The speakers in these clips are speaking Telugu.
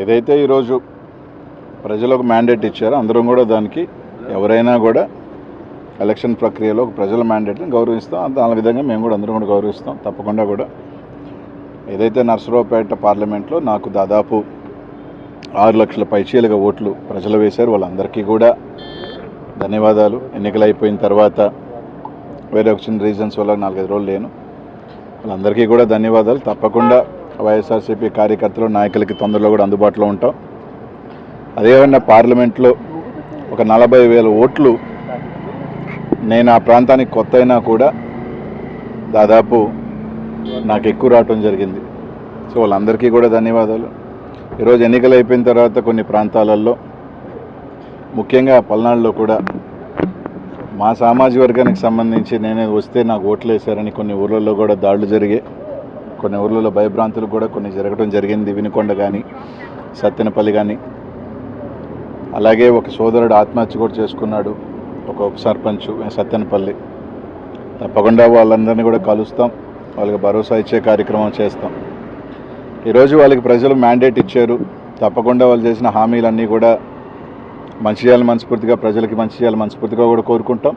ఏదైతే ఈరోజు ప్రజలకు మ్యాండేట్ ఇచ్చారో అందరం కూడా దానికి ఎవరైనా కూడా ఎలక్షన్ ప్రక్రియలో ఒక ప్రజల మ్యాండేట్ని గౌరవిస్తాం. దాని విధంగా మేము కూడా అందరం కూడా గౌరవిస్తాం. తప్పకుండా కూడా. ఏదైతే నర్సరావుపేట పార్లమెంట్లో నాకు దాదాపు ఆరు లక్షల పైచీలుగా ఓట్లు ప్రజలు వేశారు వాళ్ళందరికీ కూడా ధన్యవాదాలు. ఎన్నికలు అయిపోయిన తర్వాత వేరే ఒక చిన్న రీజన్స్ వల్ల నాలుగైదు రోజులు లేను. వాళ్ళందరికీ కూడా ధన్యవాదాలు. తప్పకుండా వైఎస్ఆర్సీపీ కార్యకర్తలు నాయకులకి తొందరలో కూడా అందుబాటులో ఉంటాం. అదేవిధంగా పార్లమెంట్లో ఒక నలభై వేల ఓట్లు నేను ఆ ప్రాంతానికి కొత్త అయినా కూడా దాదాపు నాకు ఎక్కువ రావటం జరిగింది. సో వాళ్ళందరికీ కూడా ధన్యవాదాలు. ఈరోజు ఎన్నికలు అయిపోయిన తర్వాత కొన్ని ప్రాంతాలలో ముఖ్యంగా పల్నాడులో కూడా మా సామాజిక వర్గానికి సంబంధించి నేనే వస్తే నాకు ఓట్లు వేశారని కొన్ని ఊర్లలో కూడా దాడులు జరిగాయి. కొన్ని ఊర్లలో భయభ్రాంతులు కూడా కొన్ని జరగడం జరిగింది వినుకొండ కానీ సత్తెనపల్లి కానీ అలాగే ఒక సోదరుడు ఆత్మహత్య కూడా చేసుకున్నాడు ఒక ఉప సర్పంచ్ సత్తెనపల్లి. తప్పకుండా వాళ్ళందరినీ కూడా కలుస్తాం వాళ్ళకి భరోసా ఇచ్చే కార్యక్రమం చేస్తాం. ఈరోజు వాళ్ళకి ప్రజలు మ్యాండేట్ ఇచ్చారు తప్పకుండా వాళ్ళు చేసిన హామీలన్నీ కూడా మంచి చేయాలి మనస్ఫూర్తిగా ప్రజలకి మంచి చేయాలి మనస్ఫూర్తిగా కూడా కోరుకుంటాం.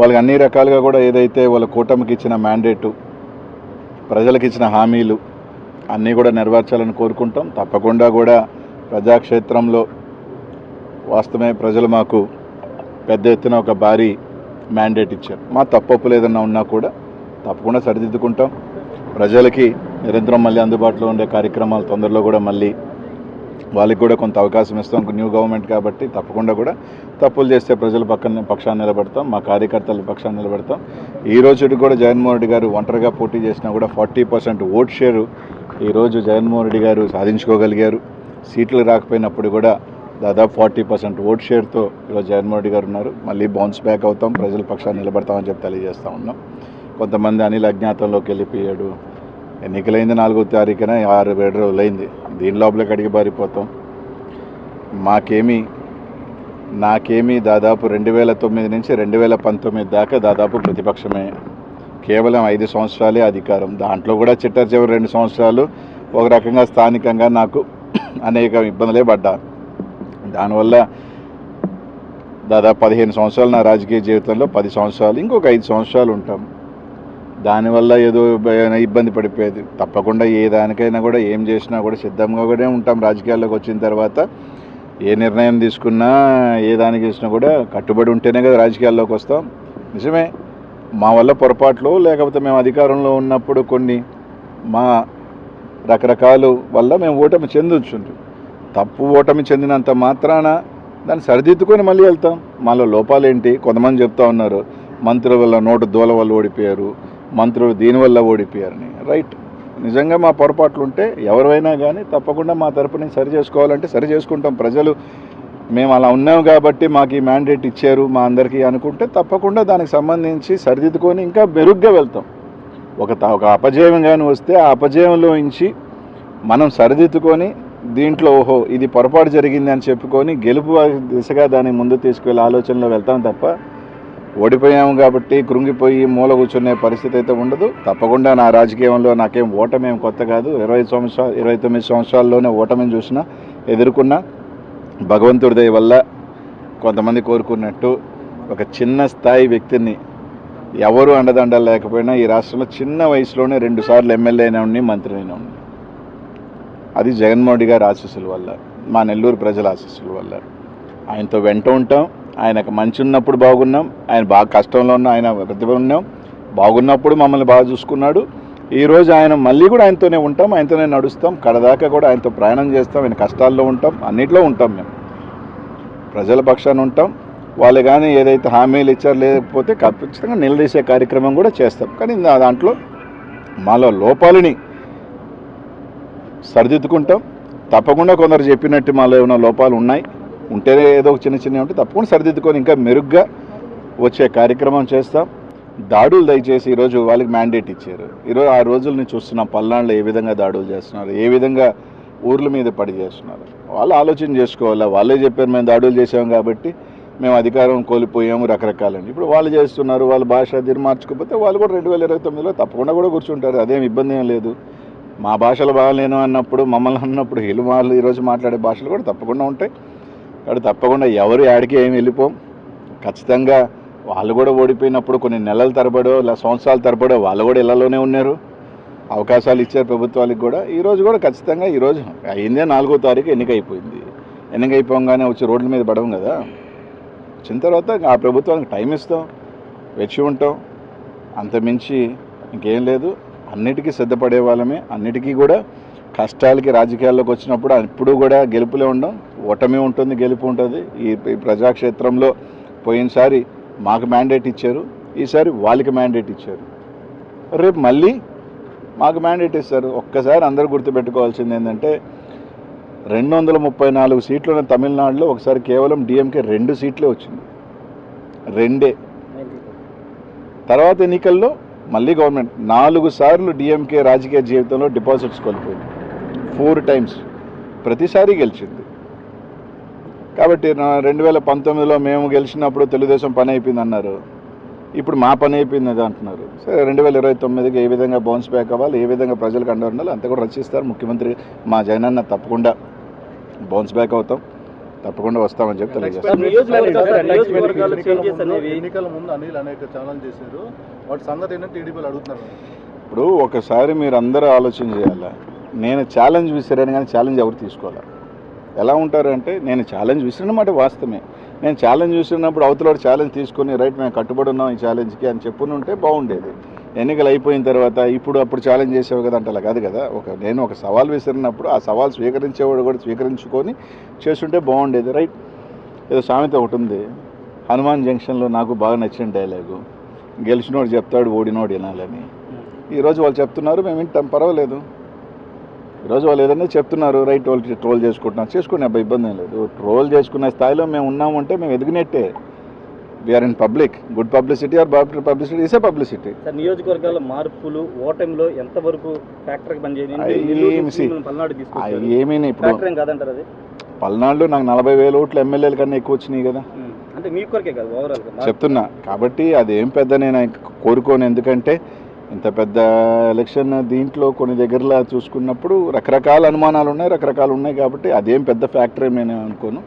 వాళ్ళకి అన్ని రకాలుగా కూడా ఏదైతే వాళ్ళ కూటమికి ఇచ్చిన మ్యాండేటు ప్రజలకు ఇచ్చిన హామీలు అన్నీ కూడా నెరవేర్చాలని కోరుకుంటాం. తప్పకుండా కూడా ప్రజాక్షేత్రంలో వాస్తవమే ప్రజలు మాకు పెద్ద ఎత్తున ఒక భారీ మ్యాండేట్ ఇచ్చారు. మా తప్పప్పులు ఏదన్నా ఉన్నా కూడా తప్పకుండా సరిదిద్దుకుంటాం. ప్రజలకి నిరంతరం మళ్ళీ అందుబాటులో ఉండే కార్యక్రమాలు తొందరలో కూడా మళ్ళీ వాళ్ళకి కూడా కొంత అవకాశం ఇస్తాం. న్యూ గవర్నమెంట్ కాబట్టి తప్పకుండా కూడా తప్పులు చేస్తే ప్రజల పక్కన పక్షాన్ని నిలబడతాం. మా కార్యకర్తల పక్షాన్ని నిలబడతాం. ఈ రోజు కూడా జగన్మోహన్ రెడ్డి గారు ఒంటరిగా పోటీ చేసినా కూడా ఫార్టీ పర్సెంట్ ఓట్ షేరు ఈరోజు జగన్మోహన్ రెడ్డి గారు సాధించుకోగలిగారు. సీట్లు రాకపోయినప్పుడు కూడా దాదాపు ఫార్టీ పర్సెంట్ ఓట్ షేర్తో ఈరోజు జగన్మోహన్ రెడ్డి గారు ఉన్నారు. మళ్ళీ బౌన్స్ బ్యాక్ అవుతాం. ప్రజల పక్షాన్ని నిలబడతామని చెప్పి తెలియజేస్తూ ఉన్నాం. కొంతమంది అనిల్ అజ్ఞాతంలోకి వెళ్ళిపోయాడు. ఎన్నికలైంది నాలుగో తారీఖున ఆరు ఏడు రోజులైంది. దీని లోపల కడిగి పారిపోతాం. మాకేమీ నాకేమీ దాదాపు రెండు వేల తొమ్మిది నుంచి రెండు వేల పంతొమ్మిది దాకా దాదాపు ప్రతిపక్షమే. కేవలం ఐదు సంవత్సరాలే అధికారం. దాంట్లో కూడా చిట్టర్ చివరి రెండు సంవత్సరాలు ఒక రకంగా స్థానికంగా నాకు అనేక ఇబ్బందులే పడ్డా. దానివల్ల దాదాపు పదిహేను సంవత్సరాలు నా రాజకీయ జీవితంలో పది సంవత్సరాలు ఇంకొక ఐదు సంవత్సరాలు ఉంటాం. దానివల్ల ఏదో ఇబ్బంది పడిపోయేది. తప్పకుండా ఏ దానికైనా కూడా ఏం చేసినా కూడా సిద్ధంగా కూడా ఉంటాం. రాజకీయాల్లోకి వచ్చిన తర్వాత ఏ నిర్ణయం తీసుకున్నా ఏ దానికి చేసినా కూడా కట్టుబడి ఉంటేనే కదా రాజకీయాల్లోకి వస్తాం. నిజమే. మా వల్ల పొరపాట్లు లేకపోతే మేము అధికారంలో ఉన్నప్పుడు కొన్ని మా రకరకాలు వల్ల మేము ఓటమి చెందొచ్చు తప్పు ఓటమి చెందినంత మాత్రాన దాన్ని సరిదిద్దుకొని మళ్ళీ వెళ్తాం. మాలో లోపాలు ఏంటి కొంతమంది చెప్తా ఉన్నారు. మంత్రుల వల్ల నోటు దూల వల్ల ఓడిపోయారు. మంత్రులు దీనివల్ల ఓడిపోయారని. రైట్. నిజంగా మా పొరపాట్లు ఉంటే ఎవరైనా కానీ తప్పకుండా మా తరపున సరి చేసుకోవాలంటే సరి చేసుకుంటాం. ప్రజలు మేము అలా ఉన్నాం కాబట్టి మాకు ఈ మ్యాండేట్ ఇచ్చారు మా అందరికీ అనుకుంటే తప్పకుండా దానికి సంబంధించి సరిదిద్దుకొని ఇంకా మెరుగ్గా వెళ్తాం. ఒక త- ఒక అపజయం కానీ వస్తే ఆ అపజయంలో నుంచి మనం సరిదిద్దుకొని దీంట్లో ఓహో ఇది పొరపాటు జరిగింది అని చెప్పుకొని గెలుపు దిశగా దాన్ని ముందు తీసుకువెళ్ళే ఆలోచనలో వెళ్తాం తప్ప ఓడిపోయాము కాబట్టి కృంగిపోయి మూల కూర్చునే పరిస్థితి అయితే ఉండదు. తప్పకుండా నా రాజకీయంలో నాకేం ఓటమేం కొత్త కాదు. ఇరవై సంవత్సరాలు ఇరవై తొమ్మిది సంవత్సరాల్లోనే ఓటమిని చూసినా ఎదుర్కొన్న భగవంతుడి దయ వల్ల కొంతమంది కోరుకున్నట్టు ఒక చిన్న స్థాయి వ్యక్తిని ఎవరు అండదండలు లేకపోయినా ఈ రాష్ట్రంలో చిన్న వయసులోనే రెండు సార్లు ఎమ్మెల్యే అయినా ఉండి మంత్రి అయినా ఉండి. అది జగన్మోహన్ గారి ఆశీస్సుల వల్ల మా నెల్లూరు ప్రజల ఆశీస్సుల వల్ల. ఆయనతో వెంట ఉంటాం. ఆయనకు మంచి ఉన్నప్పుడు బాగున్నాం ఆయన బాగా కష్టంలో ఉన్న ఆయన ప్రతిభ ఉన్నాం బాగున్నప్పుడు మమ్మల్ని బాగా చూసుకున్నాడు. ఈరోజు ఆయన మళ్ళీ కూడా ఆయనతోనే ఉంటాం ఆయనతోనే నడుస్తాం కడదాకా కూడా ఆయనతో ప్రయాణం చేస్తాం ఆయన కష్టాల్లో ఉంటాం అన్నిట్లో ఉంటాం మేము. ప్రజల పక్షాన ఉంటాం. వాళ్ళు కానీ ఏదైతే హామీలు ఇచ్చారు లేకపోతే ఖచ్చితంగా నిలదీసే కార్యక్రమం కూడా చేస్తాం. కానీ దాంట్లో మాలో లోపాలని సరిదిద్దుకుంటాం. తప్పకుండా కొందరు చెప్పినట్టు మాలో ఏమైనా లోపాలు ఉన్నాయి? ఉంటేనే ఏదో ఒక చిన్న చిన్న ఉంటే తప్పకుండా సరిదిద్దుకొని ఇంకా మెరుగ్గా వచ్చే కార్యక్రమం చేస్తాం. దాడులు దయచేసి ఈరోజు వాళ్ళకి మ్యాండేట్ ఇచ్చారు. ఈరోజు ఆ రోజుల్ని చూస్తున్నాం. పల్నాడులో ఏ విధంగా దాడులు చేస్తున్నారు? ఏ విధంగా ఊర్ల మీద పడి చేస్తున్నారు? వాళ్ళు ఆలోచన చేసుకోవాలా? వాళ్ళే చెప్పారు మేము దాడులు చేసాం కాబట్టి మేము అధికారం కోల్పోయాము రకరకాలని. ఇప్పుడు వాళ్ళు చేస్తున్నారు. వాళ్ళ భాష తీరు మార్చుకోకపోతే వాళ్ళు కూడా రెండు వేల ఇరవై తొమ్మిదిలో తప్పకుండా కూడా కూర్చుంటారు. అదేం ఇబ్బంది ఏం లేదు. మా భాషలు బాగాలేను అన్నప్పుడు మమ్మల్ని అన్నప్పుడు వీళ్ళు వాళ్ళు ఈరోజు మాట్లాడే భాషలు కూడా తప్పకుండా ఉంటాయి. కాబట్టి తప్పకుండా ఎవరు యాడికి ఏమి వెళ్ళిపోం. ఖచ్చితంగా వాళ్ళు కూడా ఓడిపోయినప్పుడు కొన్ని నెలల తరబడో లేదా సంవత్సరాల తరబడో వాళ్ళు కూడా ఇళ్ళలోనే ఉన్నారు. అవకాశాలు ఇచ్చారు ప్రభుత్వాలకు కూడా ఈరోజు కూడా ఖచ్చితంగా ఈరోజు అయిందే నాలుగో తారీఖు ఎన్నిక అయిపోయింది ఎన్నిక అయిపోగానే వచ్చి రోడ్ల మీద పడవం కదా. వచ్చిన తర్వాత ఆ ప్రభుత్వానికి టైం ఇస్తాం వెచ్చి ఉంటాం. అంతమించి ఇంకేం లేదు. అన్నిటికీ సిద్ధపడే వాళ్ళమే. అన్నిటికీ కూడా కష్టాలకి రాజకీయాల్లోకి వచ్చినప్పుడు ఎప్పుడూ కూడా గెలుపులే ఉండం ఓటమి ఉంటుంది గెలుపు ఉంటుంది. ఈ ప్రజాక్షేత్రంలో పోయినసారి మాకు మ్యాండేట్ ఇచ్చారు ఈసారి వాళ్ళకి మ్యాండేట్ ఇచ్చారు. రేపు మళ్ళీ మాకు మ్యాండేట్ ఇస్తారు. ఒక్కసారి అందరూ గుర్తుపెట్టుకోవాల్సింది ఏంటంటే రెండు వందల ముప్పై నాలుగు సీట్లు ఉన్న తమిళనాడులో ఒకసారి కేవలం డిఎంకే రెండు సీట్లే వచ్చింది. రెండే. తర్వాత ఎన్నికల్లో మళ్ళీ గవర్నమెంట్ నాలుగు సార్లు డిఎంకే రాజకీయ జీవితంలో డిపాజిట్స్ కోల్పోయింది. ఫోర్ టైమ్స్ ప్రతిసారి గెలిచింది. కాబట్టి నా- రెండు వేల పంతొమ్మిదిలో మేము గెలిచినప్పుడు తెలుగుదేశం పని అయిపోయింది అన్నారు. ఇప్పుడు మా పని అయిపోయింది అది అంటున్నారు. సరే రెండు వేల ఇరవై తొమ్మిదికి ఏ విధంగా బౌన్స్ బ్యాక్ అవ్వాలి ఏ విధంగా ప్రజలకు అండ ఉండాలి అంతా కూడా రచిస్తారు ముఖ్యమంత్రి మా జగనన్న తప్పకుండా బౌన్స్ బ్యాక్ అవుతాం. తప్పకుండా వస్తామని చెప్పి ఎన్నికల changes ముందు- అనేవి- ఎన్నికల ముందు అనిల్ అనేక ఛానల్ చేశారు. వాటి సంగతి ఏంటంటే టీడీపీలు అడుగుతున్నారు. ఇప్పుడు ఒకసారి మీరు అందరూ ఆలోచన చేయాలి? నేను ఛాలెంజ్ విసిరాను కానీ ఛాలెంజ్ ఎవరు తీసుకోవాలి ఎలా ఉంటారంటే నేను ఛాలెంజ్ విసిరిన మాట వాస్తవమే. నేను ఛాలెంజ్ విసిరినప్పుడు అవతల ఛాలెంజ్ తీసుకొని రైట్ మేము కట్టుబడి ఉన్నాం ఈ ఛాలెంజ్కి అని చెప్పుని ఉంటే బాగుండేది. ఎన్నికలు అయిపోయిన తర్వాత ఇప్పుడు అప్పుడు ఛాలెంజ్ చేసేవి కదా అంటే అలా కాదు కదా. ఒక నేను ఒక సవాల్ విసిరినప్పుడు ఆ సవాల్ స్వీకరించేవాడు కూడా స్వీకరించుకొని చేస్తుంటే బాగుండేది. రైట్ ఏదో సామెత ఒకటి ఉంది. హనుమాన్ జంక్షన్లో నాకు బాగా నచ్చిన డైలాగు. గెలిచినోడు చెప్తాడు ఓడినోడు వినాలని. ఈరోజు వాళ్ళు చెప్తున్నారు మేము వింటాం పర్వాలేదు. ఈరోజు వాళ్ళు ఏదైనా చెప్తున్నారు రైట్ వాళ్ళు ట్రోల్ చేసుకుంటున్నారు చేసుకునే అబ్బాయి ఇబ్బంది ఏం లేదు. ట్రోల్ చేసుకునే స్థాయిలో మేము ఉన్నామంటే మేము ఎదిగినట్టే. We're in public good publicity or bad publicity is publicity sir నియోజకవర్గాల మార్పులు ఓటమిలో ఎంతవరకు ఫ్యాక్టర్ పనిచేయదు అయ్యి నెల్లూరు ఏమి ఇప్పుడు పల్నాడులో నాకు నలభై వేల ఓట్లు ఎమ్మెల్యేల కన్నా ఎక్కువ వచ్చినాయి కదా. అంటే మీ కొరకే కాదు ఓవరాల్ చెప్తున్నా. కాబట్టి అదేం పెద్ద నేను కోరుకోను. ఎందుకంటే ఇంత పెద్ద ఎలక్షన్ దీంట్లో కొన్ని దగ్గరలో చూసుకున్నప్పుడు రకరకాల అనుమానాలు ఉన్నాయి రకరకాలు ఉన్నాయి కాబట్టి అదేం పెద్ద ఫ్యాక్టర్ నేను అనుకోను.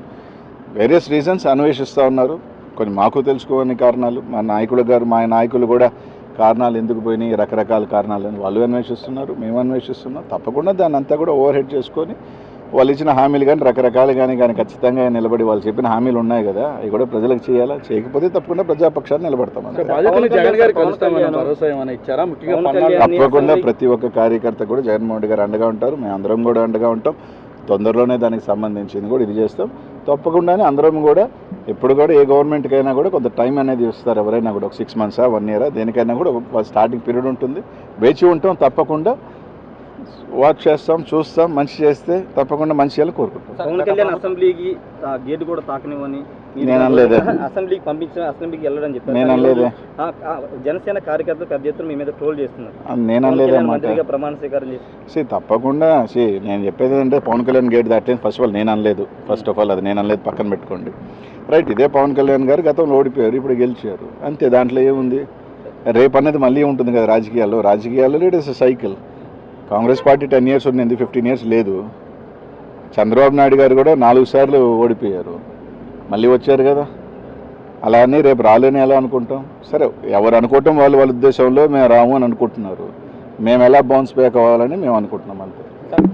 వేరియస్ రీజన్స్ అన్వేషిస్తూ ఉన్నారు. కొన్ని మాకు తెలుసుకోని కారణాలు మా నాయకులు గారు మా నాయకులు కూడా కారణాలు ఎందుకు పోయినాయి రకరకాల కారణాలు అని వాళ్ళు అన్వేషిస్తున్నారు మేము అన్వేషిస్తున్నాం. తప్పకుండా దాన్ని అంతా కూడా ఓవర్ హెడ్ చేసుకొని వాళ్ళు ఇచ్చిన హామీలు కానీ రకరకాలు కానీ కానీ ఖచ్చితంగా నిలబడి వాళ్ళు చెప్పిన హామీలు ఉన్నాయి కదా అవి కూడా ప్రజలకు చేయాలా? చేయకపోతే తప్పకుండా ప్రజాపక్షాన్ని నిలబడతాం తప్పకుండా ప్రతి ఒక్క కార్యకర్త కూడా జగన్మోహన్ రెడ్డి గారు అండగా ఉంటారు మేము అందరం కూడా అండగా ఉంటాం. తొందరలోనే దానికి సంబంధించింది కూడా ఇది చేస్తాం. తప్పకుండానే అందరం కూడా ఎప్పుడు కూడా ఏ గవర్నమెంట్కైనా కూడా కొంత టైం అనేది ఇస్తారు. ఎవరైనా కూడా ఒక సిక్స్ మంత్సా వన్ ఇయరా దేనికైనా కూడా ఒక స్టార్టింగ్ పీరియడ్ ఉంటుంది. వేచి ఉంటాం తప్పకుండా. వాచ్ చేస్తాం చూస్తాం మంచి చేస్తే తప్పకుండా మంచి చేయాలని కోరుకుంటాం పవన్ కళ్యాణ్ అసెంబ్లీకి గేట్ కూడా తాకనివ్వని నేను అనలేదే. అసెంబ్లీకి పంపించిన అసెంబ్లీకి వెళ్ళడని చెప్పారు. నేను అనలేదే. జనసేన కార్యకర్తలు పెద్ద ఎత్తున మీ మీద ట్రోల్ చేస్తున్నారు. నేను అనలేదు ప్రమాణ స్వీకారం చేసి సి తప్పకుండా. సి నేను చెప్పేది ఏంటంటే పవన్ కళ్యాణ్ గేట్ దాటలేదు ఫస్ట్ ఆఫ్ ఆల్ నేను అనలేదు. ఫస్ట్ ఆఫ్ ఆల్ అది నేను అనలేదు పక్కన పెట్టుకోండి. రైట్ ఇదే పవన్ కళ్యాణ్ గారు గతంలో ఓడిపోయారు ఇప్పుడు గెలిచారు. అంతే దాంట్లో ఏముంది? రేపు అనేది మళ్ళీ ఉంటుంది కదా రాజకీయాల్లో. రాజకీయాల్లో it is cycle Congress party ten years ఉంది ఫిఫ్టీన్ ఇయర్స్ లేదు. చంద్రబాబు నాయుడు గారు కూడా నాలుగు సార్లు ఓడిపోయారు. మళ్ళీ వచ్చారు కదా. అలా అని రేపు రాలేని ఎలా అనుకుంటాం? సరే ఎవరు అనుకోవటం వాళ్ళు వాళ్ళ ఉద్దేశంలో మేము రాము అని అనుకుంటున్నారు. మేము ఎలా బౌన్స్ బ్యాక్ అవ్వాలని మేము అనుకుంటున్నాం అంతే.